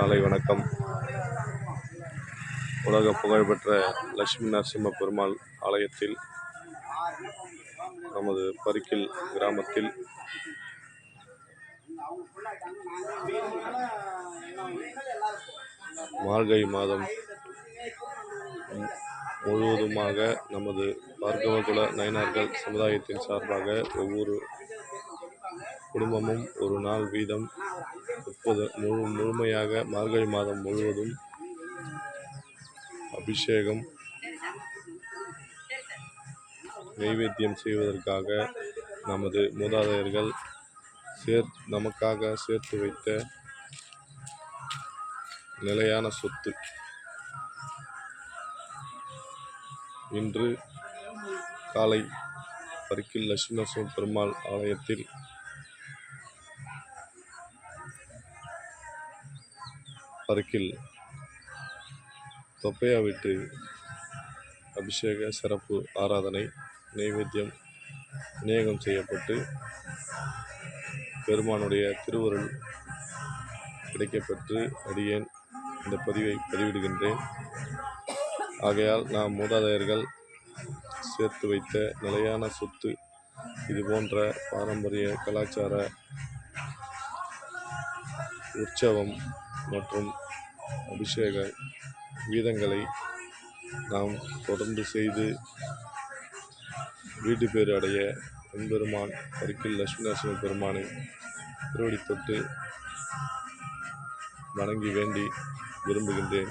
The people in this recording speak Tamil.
காலை வணக்கம். உலக புகழ்பெற்ற லட்சுமி நரசிம்ம பெருமாள் ஆலயத்தில் நமது பரிக்கில் கிராமத்தில் மார்கழி மாதம் முழுவதுமாக நமது பார்கவகுல நயனார்கள் சமுதாயத்தின் சார்பாக ஒவ்வொரு குடும்பமும் ஒரு நாள் வீதம் முப்பது முழு முழுமையாக மார்கழி மாதம் முழுவதும் அபிஷேகம் நைவேத்தியம் செய்வதற்காக நமது மூதாதையர்கள் சேர் நமக்காக சேர்த்து வைத்த நிலையான சொத்து. இன்று காலை பருக்கில் லட்சுமி நரசிம்ம பெருமாள் ஆலயத்தில் பருக்கில் தொப்பையா விட்டு அபிஷேக சிறப்பு ஆராதனை நைவேத்தியம் விநியோகம் செய்யப்பட்டு பெருமானுடைய திருவருள் கிடைக்கப்பெற்று அடியேன் இந்த பதிவை பதிவிடுகின்றேன். ஆகையால் நாம் மூதாதையர்கள் சேர்த்து வைத்த நிலையான சொத்து இது போன்ற பாரம்பரிய கலாச்சார உற்சவம் மற்றும் அபிஷேக வீதங்களை நாம் தொடர்ந்து செய்து வீட்டு பேர் அடைய எம்பெருமான் அருகில் லட்சுமி நரசிம்ம பெருமானை திருவடி தொட்டு வணங்கி வேண்டி விரும்புகின்றேன்.